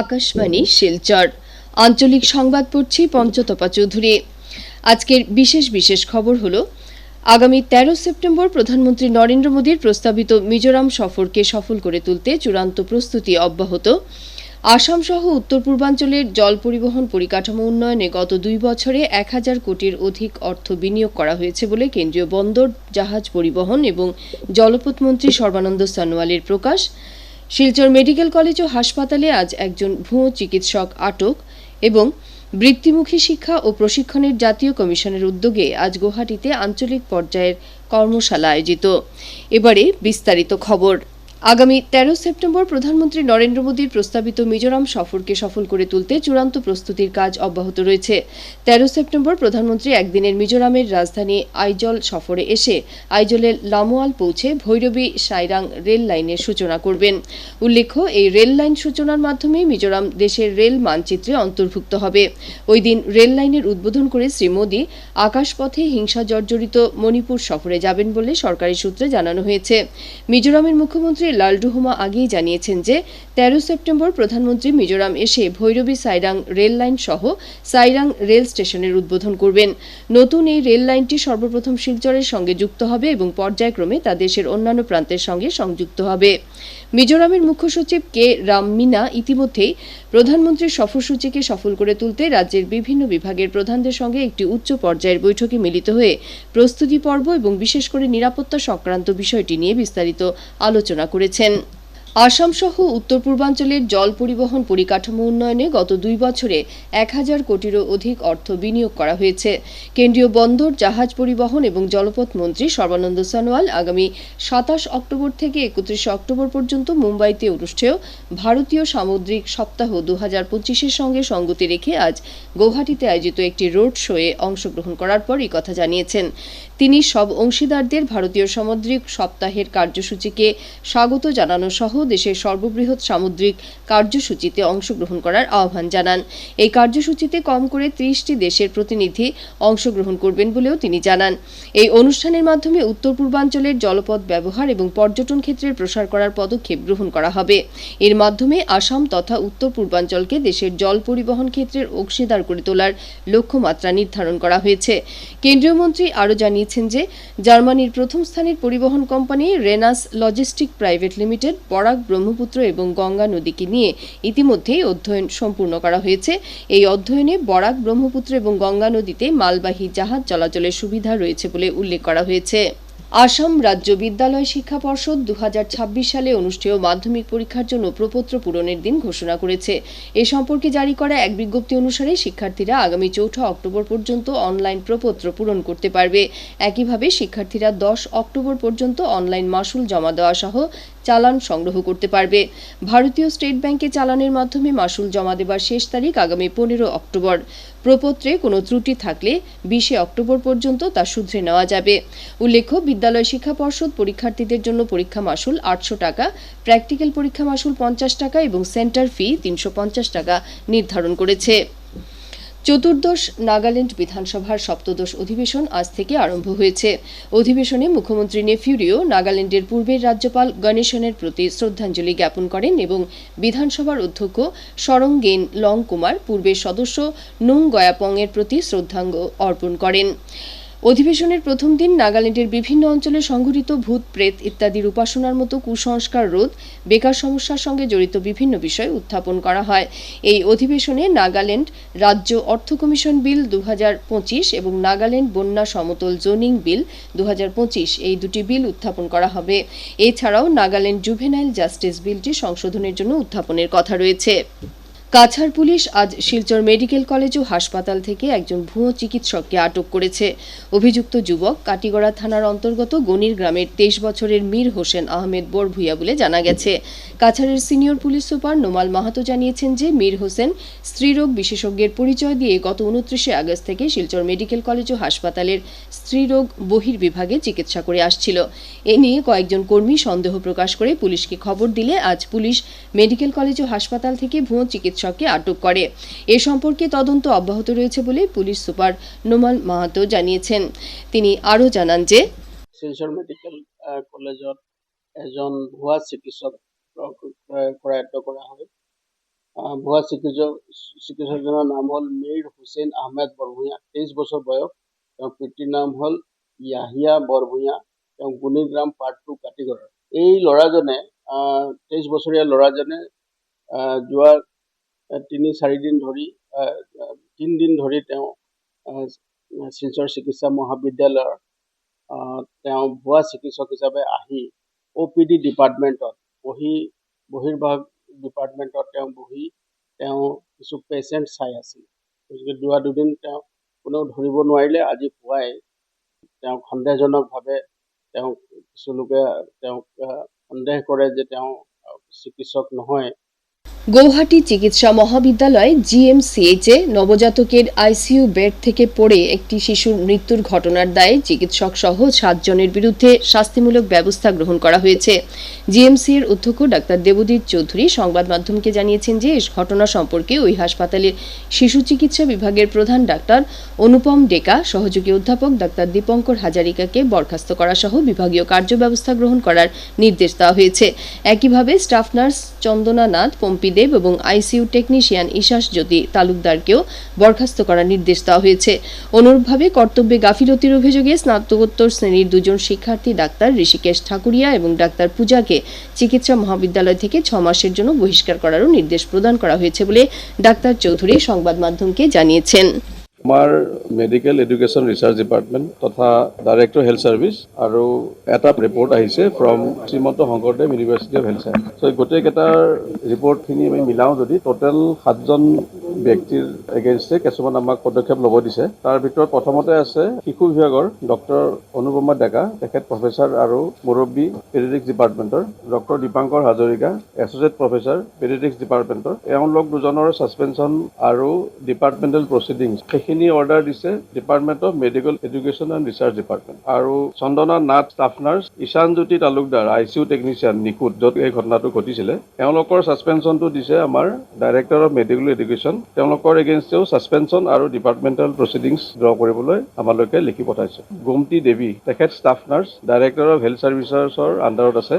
আকাশবাণী, শিলচর। আঞ্চলিক সংবাদ পড়ছি পঞ্চতপা চৌধুরী। আজকের বিশেষ বিশেষ খবর হলো, আগামী তেরো সেপ্টেম্বর প্রধানমন্ত্রী নরেন্দ্র মোদীর প্রস্তাবিত মিজোরাম সফরকে সফল করে তুলতে চূড়ান্ত প্রস্তুতি অব্যাহত। আসাম সহ উত্তর পূর্বাঞ্চলের জল পরিবহন পরিকাঠামো উন্নয়নে গত দুই বছরে এক হাজার কোটির অধিক অর্থ বিনিয়োগ করা হয়েছে বলে কেন্দ্রীয় বন্দর, জাহাজ পরিবহন এবং জলপথ মন্ত্রী সর্বানন্দ সনোয়ালের প্রকাশ। শিলচর মেডিকেল কলেজ ও হাসপাতালে আজ একজন ভুয়ো চিকিৎসক আটক এবং বৃত্তিমুখী শিক্ষা ও প্রশিক্ষণের জাতীয় কমিশনের উদ্যোগে আজ গুয়াহাটিতে আঞ্চলিক পর্যায়ের কর্মশালা আয়োজিত। এবারে বিস্তারিত খবর। আগামী তেরো সেপ্টেম্বর প্রধানমন্ত্রী নরেন্দ্র মোদীর প্রস্তাবিত মিজোরাম সফরকে সফল করে তুলতে চূড়ান্ত প্রস্তুতির কাজ অব্যাহত রয়েছে। তেরো সেপ্টেম্বর প্রধানমন্ত্রী একদিনের মিজোরামের রাজধানী আইজল সফরে এসে আইজলের লামোয়াল পৌঁছে ভৈরবী সাইরাং রেল লাইনের সূচনা করবেন। উল্লেখ্য, এই রেল লাইন সূচনার মাধ্যমে মিজোরাম দেশের রেল মানচিত্রে অন্তর্ভুক্ত হবে। ওই দিন রেল লাইনের উদ্বোধন করে শ্রী মোদী আকাশপথে হিংসা জর্জরিত মণিপুর সফরে যাবেন বলে সরকারি সূত্রে জানানো হয়েছে। মিজোরামের মুখ্যমন্ত্রী লালডুহুমা আগেই জানিয়েছেন যে, তেরো সেপ্টেম্বর প্রধানমন্ত্রী মিজোরাম এসে ভৈরবী সাইরাং রেল লাইন সহ সাইরাং রেল স্টেশনের উদ্বোধন করবেন। নতুন এই রেল লাইনটি সর্বপ্রথম শিলচরের সঙ্গে যুক্ত হবে এবং পর্যায়ক্রমে তা দেশের অন্যান্য প্রান্তের সঙ্গে সংযুক্ত হবে। মিজোরামের মুখ্য সচিব কে রাম মিনা ইতিমধ্যেই প্রধানমন্ত্রীর সফরসূচিকে সফল করে তুলতে রাজ্যের বিভিন্ন বিভাগের প্রধানদের সঙ্গে একটি উচ্চ পর্যায়ের বৈঠকে মিলিত হয়ে প্রস্তুতি পর্ব এবং বিশেষ করে নিরাপত্তা সংক্রান্ত বিষয়টি নিয়ে বিস্তারিত আলোচনা করেছেন। আসাম সহ উত্তর পূর্বাঞ্চলের জল পরিবহন পরিকাঠামো উন্নয়নে গত দুই বছরে এক হাজার কোটিরও অধিক অর্থ বিনিয়োগ করা হয়েছে। কেন্দ্রীয় বন্দর, জাহাজ পরিবহন এবং জলপথ মন্ত্রী সর্বানন্দ সনোয়াল আগামী সাতাশ অক্টোবর থেকে একত্রিশে অক্টোবর পর্যন্ত মুম্বাইতে অনুষ্ঠেয় ভারতীয় সামুদ্রিক সপ্তাহ দু হাজার পঁচিশের সঙ্গে সঙ্গতি রেখে আজ গৌহাটিতে আয়োজিত একটি রোড শোয়ে অংশগ্রহণ করার পর কথা জানিয়েছেন। তিনি সব অংশীদারদের ভারতীয় সামুদ্রিক সপ্তাহের কার্যসূচিকে স্বাগত জানানো সহ দেশের সর্ববৃহৎ সামুদ্রিক কার্যসূচিতে অংশগ্রহণ করার আহ্বান জানান। এই কার্যসূচিতে কম করে ত্রিশটি দেশের প্রতিনিধি অংশগ্রহণ করবেন বলেও তিনি জানান। এই অনুষ্ঠানের মাধ্যমে উত্তর পূর্বাঞ্চলের জলপথ ব্যবহার এবং পর্যটন ক্ষেত্রের প্রসার করার পদক্ষেপ গ্রহণ করা হবে। এর মাধ্যমে আসাম তথা উত্তর পূর্বাঞ্চলকে দেশের জল পরিবহন ক্ষেত্রের অংশীদার করে তোলার লক্ষ্যমাত্রা নির্ধারণ করা হয়েছে। কেন্দ্রীয় মন্ত্রী আরও জানিয়েছেন যে জার্মানির প্রথম স্থানের পরিবহন company Rhenus logistic private limited, Barak Brahmaputra এবং গঙ্গা নদীকে নিয়ে ইতিমধ্যেই অধ্যয়ন সম্পূর্ণ করা হয়েছে। এই অধ্যয়নে বরাক ব্রহ্মপুত্র এবং গঙ্গা নদীতে মালবাহী জাহাজ চলাচলের সুবিধা রয়েছে বলে উল্লেখ করা হয়েছে। আসাম রাজ্য বিদ্যালয় শিক্ষা পর্ষদ দু হাজার ছাব্বিশ সালে অনুষ্ঠেয় মাধ্যমিক পরীক্ষার জন্য প্রপত্র পূরণের দিন ঘোষণা করেছে। এ সম্পর্কে জারি করা এক বিজ্ঞপ্তি অনুসারে শিক্ষার্থীরা আগামী চৌঠা অক্টোবর পর্যন্ত অনলাইন প্রপত্র পূরণ করতে পারবে। একইভাবে শিক্ষার্থীরা দশ অক্টোবর পর্যন্ত অনলাইন মাসুল জমা দেওয়া সহ চালান সংগ্রহ করতে পারবে। ভারতীয় স্টেট ব্যাংকে চালানের মাধ্যমে মাসুল জমা দেবার শেষ তারিখ আগামী পনেরো অক্টোবর। প্রপত্রে কোনো ত্রুটি থাকলে বিশে অক্টোবর পর্যন্ত তা শুধরে নেওয়া যাবে। উল্লেখ্য, বিদ্যালয় শিক্ষা পর্ষদ পরীক্ষার্থীদের জন্য পরীক্ষা মাসুল আটশো টাকা, প্র্যাকটিক্যাল পরীক্ষা মাসুল পঞ্চাশ টাকা এবং সেন্টার ফি তিনশো পঞ্চাশ টাকা নির্ধারণ করেছে। চতুর্দশ নাগাল্যান্ড বিধানসভার সপ্তদশ অধিবেশন আজ থেকে আরম্ভ হয়েছে। অধিবেশনে মুখ্যমন্ত্রী নেফিউরিও নাগাল্যান্ডের পূর্বের রাজ্যপাল গণেশনের প্রতি শ্রদ্ধাঞ্জলি জ্ঞাপন করেন এবং বিধানসভার অধ্যক্ষ সরঙ্গেন লং কুমার পূর্বের সদস্য নুং গয়াপং এর প্রতি শ্রদ্ধাঙ্গ অর্পণ করেন। অধিবেশনের প্রথম দিন নাগাল্যান্ডের বিভিন্ন অঞ্চলে সংঘটিত ভূত, প্রেত ইত্যাদির উপাসনার মতো কুসংস্কার রোধ, বেকার সমস্যার সঙ্গে জড়িত বিভিন্ন বিষয় উত্থাপন করা হয়। এই অধিবেশনে নাগাল্যান্ড রাজ্য অর্থ কমিশন বিল দু হাজার পঁচিশ এবং নাগাল্যান্ড বন্যা সমতল জোনিং বিল দু হাজার পঁচিশ এই দুটি বিল উত্থাপন করা হবে। এছাড়াও নাগাল্যান্ড জুভেনাইল জাস্টিস বিলটি সংশোধনের জন্য উত্থাপনের কথা রয়েছে। কাছাড় পুলিশ আজ শিলচর মেডিকেল কলেজ ও হাসপাতাল থেকে একজন ভুয়ো চিকিৎসককে আটক করেছে। অভিযুক্ত যুবক কাটিগড়া থানার অন্তর্গত গনির গ্রামের তেইশ বছরের মীর হোসেন আহমেদ বরভুইয়া বলে জানা গেছে। কাছাড়ের senior police super Nomal Mahato জানিয়েছেন যে, মীর হোসেন স্ত্রীরোগ বিশেষজ্ঞের পরিচয় দিয়ে গত উনত্রিশে আগস্ট থেকে শিলচর মেডিকেল কলেজ ও হাসপাতালের স্ত্রীরোগ বহির্বিভাগে চিকিৎসা করে আসছিল। এ নিয়ে কয়েকজন কর্মী সন্দেহ প্রকাশ করে পুলিশকে খবর দিলে আজ পুলিশ মেডিকেল কলেজ ও হাসপাতাল থেকে ভুয়ো চিকিৎসককে আটক করে। এ সম্পর্কে তদন্ত অব্যাহত রয়েছে বলে পুলিশ সুপার নোমাল মাহাতো জানিয়েছেন। তিনি আরও জানান যে শিলচৰ মেডিকেল কলেজত এজন ভুৱা চিকিৎসক কৰা হয়। আহ, ভুৱা চিকিৎসক চিকিৎসকজনৰ নাম হ'ল মীৰ হুছেইন আহমেদ বৰভূঞা। তেইছ বছৰ বয়স। তেওঁৰ পিতৃৰ নাম হ'ল য়াহিয়া বৰভূঞা। তেওঁ গুণিগ্ৰাম পাৰ্ট টু কাটিগড়ৰ। এই ল'ৰাজনে আহ, তেইছ বছৰীয়া ল'ৰাজনে আহ, যোৱা তিনি চাৰিদিন ধৰি তিনিদিন ধৰি তেওঁ শিলচৰ চিকিৎসা মহাবিদ্যালয়ৰ তেওঁ ভুৱা চিকিৎসক হিচাপে আহি অ' পি ডি ডিপাৰ্টমেণ্টত বহি বহিৰ্ভাগ ডিপাৰ্টমেণ্টত তেওঁ বহি তেওঁ কিছু পেচেণ্ট চাই আছিল। গতিকে যোৱা দুদিন তেওঁ কোনেও ধৰিব নোৱাৰিলে আজি পুৱাই তেওঁক সন্দেহজনকভাৱে তেওঁক কিছু লোকে তেওঁক সন্দেহ কৰে যে তেওঁ চিকিৎসক নহয়। গৌহাটি চিকিৎসা মহাবিদ্যালয় জিএমসিএইচে নবজাতকের আইসিইউ বেড থেকে পড়ে একটি শিশুর মৃত্যুর ঘটনার দায়ে চিকিৎসক সহ সাতজনের বিরুদ্ধে শাস্তিমূলক ব্যবস্থা গ্রহণ করা হয়েছে। জিএমসি এর অধ্যক্ষ ডাক্তার দেবদীপ চৌধুরী সংবাদ মাধ্যমকে জানিয়েছেন যে এই ঘটনা সম্পর্কে ওই হাসপাতালের শিশু চিকিৎসা বিভাগের প্রধান ডাক্তার অনুপম ডেকা, সহযোগী অধ্যাপক ডাক্তার দীপঙ্কর হাজারিকাকে বরখাস্ত করা সহ বিভাগীয় কার্যব্যবস্থা গ্রহণ করার নির্দেশ দেওয়া হয়েছে। একইভাবে স্টাফ নার্স চন্দনা নাথ, পম্পি দেব এবং আইসিইউ টেকনিশিয়ান ইশাস জ্যোতি তালুকদারকেও বরখাস্ত করার নির্দেশ দেওয়া হয়েছে। অনুরূপভাবে কর্তব্যে গাফিলতির অভিযোগে স্নাতকোত্তর শ্রেণির দুজন শিক্ষার্থী ডাক্তার ঋষিকেশ ঠাকুরিয়া এবং ডাক্তার পূজাকে চিকিৎসা মহাবিদ্যালয় থেকে ছ মাসের জন্য বহিষ্কার করারও নির্দেশ প্রদান করা হয়েছে বলে ডাক্তার চৌধুরী সংবাদ মাধ্যমকে জানিয়েছেন। আমাৰ মেডিকেল এডুকেশ্যন ৰিচাৰ্চ ডিপাৰ্টমেণ্ট তথা ডাইৰেক্টৰ হেল্থ ছাৰ্ভিচ আৰু এটা ৰিপৰ্ট আহিছে from Srimanta Sankardev university of health science চ' গোটেইকেইটাৰ ৰিপৰ্টখিনি আমি মিলাওঁ যদি ট'টেল সাতজন ব্যক্তিৰ এগেইনষ্টে কিছুমান আমাক পদক্ষেপ ল'ব দিছে। তাৰ ভিতৰত প্ৰথমতে আছে শিশু বিভাগৰ ডক্টৰ অনুপমা ডেকা, তেখেত প্ৰফেচাৰ আৰু মুৰব্বী পেডিটিক্স ডিপাৰ্টমেণ্টৰ doctor Dipankar Hazarika associate professor paediatrics ডিপাৰ্টমেণ্টৰ এওঁলোক দুজনৰ ছাছপেনশ্যন আৰু ডিপাৰ্টমেণ্টেল প্ৰচিডিংছ সেইখিনি অৰ্ডাৰ দিছে department of medical education and research department আৰু Chandana Nath staff nurse Ishan Jyoti Talukdar I C U technician নিখুঁত, য'ত এই ঘটনাটো ঘটিছিলে। তেওঁলোকৰ ছাছপেনশ্যনটো দিছে আমাৰ ডাইৰেক্টৰ অফ মেডিকেল এডুকেশ্যন তেওঁলোকৰ এগেইনষ্টেও ছাছপেনশ্যন আৰু ডিপাৰ্টমেণ্টেল প্ৰচিডিংছ ড্ৰ কৰিবলৈ আমালৈকে লিখি পঠাইছে। গোমতী দেৱী, তেখেত staff nurse director of health ছাৰ্ভিচেছৰ আণ্ডাৰত আছে।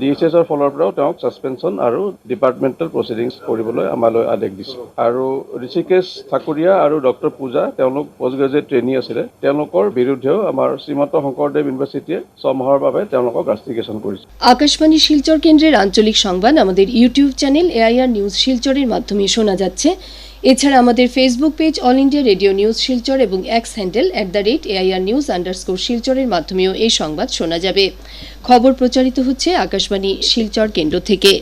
ডি এইচ এছৰ ফালৰ পৰাও তেওঁক ছাছপেনশ্যন আৰু ডিপাৰ্টমেণ্টেল প্ৰচিডিংছ কৰিবলৈ আমালৈ আদেশ দিছে। আৰু ঋষিকেশ ঠাকুৰীয়া আৰু ডক্টৰ তেওঁলোক পষ্ট গ্ৰেজুৱেট ট্ৰেইনী আছিলে। তেওঁলোকৰ বিৰুদ্ধেও আমাৰ শ্ৰীমন্ত শংকৰদেৱ ইউনিভাৰ্চিটিয়ে ছমাহৰ বাবে তেওঁলোকক ৰাষ্টিকেশ্যন কৰিছে। আকাশবাণী শিলচর কেন্দ্রের আঞ্চলিক সংবাদ, আমাদের ইউটিউব চ্যানেল এআইআর নিউজ শিলচরের মাধ্যমে শোনা যাচ্ছে। এছাড়া আমাদের Facebook page All India Radio News Silchar এবং X handle at the rate AIR news underscore শিলচরের মাধ্যমেও এই সংবাদ শোনা যাবে। খবর প্রচারিত হচ্ছে আকাশবাণী শিলচর কেন্দ্র থেকে।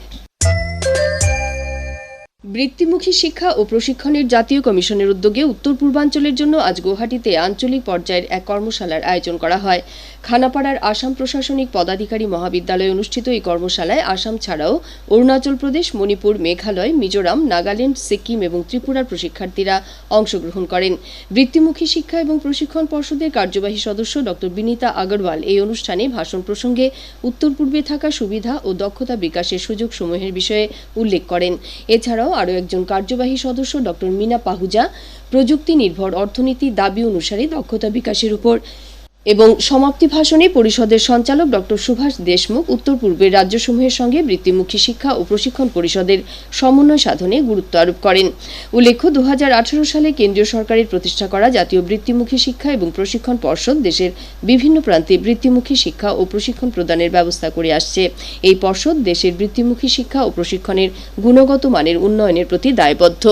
বৃত্তিমুখী শিক্ষা ও প্রশিক্ষণের জাতীয় কমিশনের উদ্যোগে উত্তর পূর্বাঞ্চলের জন্য আজ গুয়াহাটিতে আঞ্চলিক পর্যায়ের এক কর্মশালার আয়োজন করা হয়। খানাপাড়ার আসাম প্রশাসনিক পদাধিকারী মহাবিদ্যালয়ে অনুষ্ঠিত এই কর্মশালায় আসাম ছাড়াও অরুণাচল প্রদেশ, মণিপুর, মেঘালয়, মিজোরাম, নাগাল্যান্ড, সিকিম এবং ত্রিপুরার প্রশিক্ষার্থীরা অংশগ্রহণ করেন। বৃত্তিমুখী শিক্ষা এবং প্রশিক্ষণ পর্ষদের কার্যবাহী সদস্য ডক্টর বিনীতা আগরওয়াল এই অনুষ্ঠানে ভাষণ প্রসঙ্গে উত্তর পূর্বে থাকা সুবিধা ও দক্ষতা বিকাশের সুযোগ সমূহের বিষয়ে উল্লেখ করেন। এছাড়াও আরও একজন কার্যবাহী সদস্য, ডক্টর মিনা পাহুজা। প্রযুক্তি নির্ভর অর্থনীতি দাবি অনুসারে দক্ষতা বিকাশের উপর এবং সমাপ্তি ভাষণে পরিষদের সঞ্চালক ডক্টর সুভাষ দেশমুখ উত্তর পূর্বের রাজ্যসমূহের সঙ্গে বৃত্তিমুখী শিক্ষা ও প্রশিক্ষণ পরিষদের সমন্বয় সাধনে গুরুত্ব আরোপ করেন। উল্লেখ্য দু হাজার আঠারো সালে কেন্দ্রীয় সরকারের প্রতিষ্ঠা করা জাতীয় বৃত্তিমুখী শিক্ষা এবং প্রশিক্ষণ পর্ষদ দেশের বিভিন্ন প্রান্তে বৃত্তিমুখী শিক্ষা ও প্রশিক্ষণ প্রদানের ব্যবস্থা করে আসছে। এই পর্ষদ দেশের বৃত্তিমুখী শিক্ষা ও প্রশিক্ষণের গুণগত মানের উন্নয়নের প্রতি দায়বদ্ধ।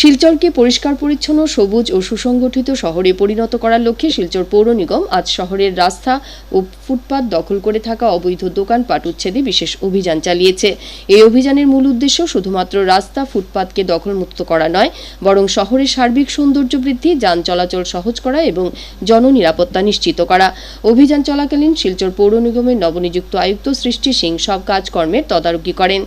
শিলচরকে পরিষ্কার, পরিচ্ছন্ন, সবুজ ও সুসংগঠিত শহরে পরিণত করার লক্ষ্যে শিলচর পৌর নিগম আজ শহরের রাস্তা ও ফুটপাত দখল করে থাকা অবৈধ দোকানপাট উচ্ছেদে বিশেষ অভিযান চালিয়েছে। এই অভিযানের মূল উদ্দেশ্য শুধুমাত্র রাস্তা, ফুটপাতকে দখলমুক্ত করা নয়, বরং শহরের সার্বিক সৌন্দর্য বৃদ্ধি, যান চলাচল সহজ করা এবং জননিরাপত্তা নিশ্চিত করা। অভিযান চলাকালীন শিলচর পৌর নিগমের নবনিযুক্ত আয়ুক্ত সৃষ্টি সিং সব কাজকর্মের তদারকি করেন।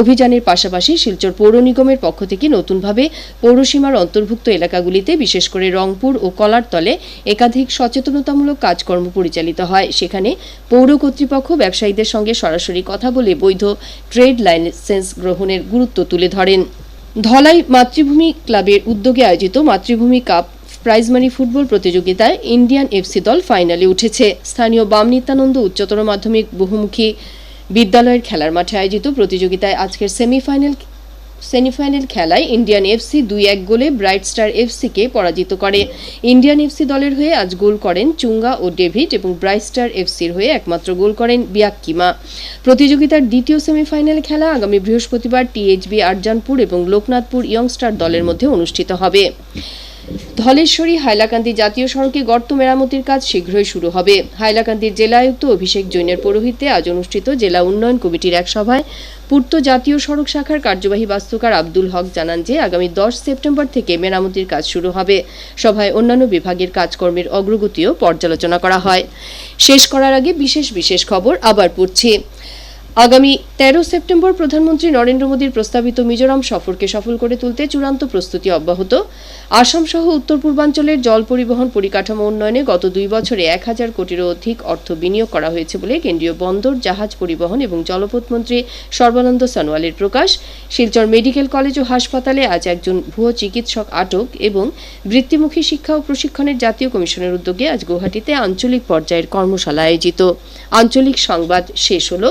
অভিযানের পাশাপাশি শিলচর পৌর নিগমের পক্ষ থেকে নতুনভাবে পৌরসীমার অন্তর্ভুক্ত এলাকাগুলিতে, বিশেষ করে রংপুর ও কলারতলে, একাধিক সচেতনতামূলক কাজকর্ম পরিচালিত হয়। সেখানে পৌর কর্তৃপক্ষ ব্যবসায়ীদের সঙ্গে সরাসরি কথা বলে বৈধ ট্রেড লাইসেন্স গ্রহণের গুরুত্ব তুলে ধরেন। ধলাই মাতৃভূমি ক্লাবের উদ্যোগে আয়োজিত Matribhumi cup prize money football প্রতিযোগিতায় ইন্ডিয়ান এফসি দল ফাইনালে উঠেছে। স্থানীয় বাম নিত্যানন্দ উচ্চতর মাধ্যমিক বহুমুখী বিদ্যালয়ের খেলার মাঠে আয়োজিত প্রতিযোগিতায় আজকের সেমিফাইনাল সেমিফাইনাল খেলায় ইন্ডিয়ান এফসি দুই এক গোলে ব্রাইট স্টার এফসিকে পরাজিত করে। ইন্ডিয়ান এফসি দলের হয়ে আজ গোল করেন চুঙ্গা ও ডেভিড এবং ব্রাইট স্টার এফসির হয়ে একমাত্র গোল করেন বিয়াক্কিমা। প্রতিযোগিতার দ্বিতীয় সেমিফাইনাল খেলা আগামী বৃহস্পতিবার টিএইচবি আরজানপুর এবং লোকনাথপুর ইয়ংস্টার দলের মধ্যে অনুষ্ঠিত হবে। ধলেশ্বরী হাইলাকান্দি জাতীয় সড়কে গর্ত মেরামতির কাজ শীঘ্রই শুরু হবে। হাইলাকান্দির জেলা আয়ুক্ত অভিষেক জৈনের পৌরোহিত্যে আজ অনুষ্ঠিত জেলা উন্নয়ন কমিটির এক সভায় পূর্ত জাতীয় সড়ক শাখার কার্যবাহী বাস্তুকার আব্দুল হক জানান যে আগামী দশ সেপ্টেম্বর থেকে মেরামতির কাজ শুরু হবে। সভায় অন্যান্য বিভাগের কাজকর্মের অগ্রগতিও পর্যালোচনা করা হয়। শেষ করার আগে বিশেষ বিশেষ খবর আবার পড়ছি। আগামী তেরো সেপ্টেম্বর প্রধানমন্ত্রী নরেন্দ্র মোদীর প্রস্তাবিত মিজোরাম সফরকে সফল করে তুলতে চূড়ান্ত প্রস্তুতি অব্যাহত। আসাম সহ উত্তর পূর্বাঞ্চলের জল পরিবহন পরিকাঠামো উন্নয়নে গত দুই বছরে এক হাজার কোটিরও অধিক অর্থ বিনিয়োগ করা হয়েছে বলে কেন্দ্রীয় বন্দর, জাহাজ পরিবহন এবং জলপথ মন্ত্রী সর্বানন্দ সনোয়ালের প্রকাশ। শিলচর মেডিকেল কলেজ ও হাসপাতালে আজ একজন ভুয়ো চিকিৎসক আটক এবং বৃত্তিমুখী শিক্ষা ও প্রশিক্ষণের জাতীয় কমিশনের উদ্যোগে আজ গুয়াহাটিতে আঞ্চলিক পর্যায়ের কর্মশালা আয়োজিত। আঞ্চলিক সংবাদ শেষ হলো।